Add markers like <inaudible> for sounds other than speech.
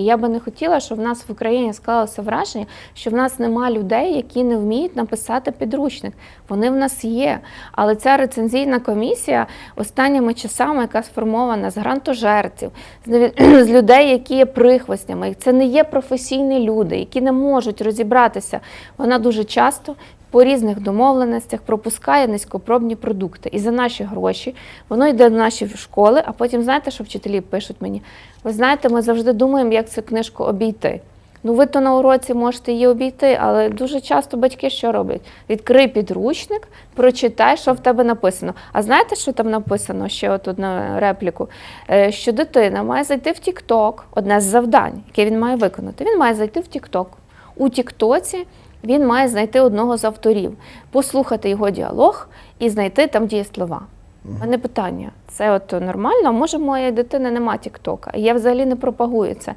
Я би не хотіла, щоб в нас в Україні склалося враження, що в нас нема людей, які не вміють написати підручник. Вони в нас є. Але ця рецензійна комісія останніми часами, яка сформована з грантожерців, з <clears throat> людей, які є прихвостнями, це не є професійні люди, які не можуть розібратися. Вона дуже часто. По різних домовленостях пропускає низькопробні продукти. І за наші гроші воно йде в наші школи, а потім знаєте, що вчителі пишуть мені? Ви знаєте, ми завжди думаємо, як цю книжку обійти. Ну, ви то на уроці можете її обійти, але дуже часто батьки що роблять? Відкрий підручник, прочитай, що в тебе написано. А знаєте, що там написано ще отут на репліку? Е, Що дитина має зайти в TikTok, одне з завдань, яке він має виконати. Він має зайти в TikTok. У Тіктоці він має знайти одного з авторів, послухати його діалог і знайти там дієслова. У мене питання: це от нормально? Може, моя моєї дитини нема Тіктока? Я взагалі не пропагую це.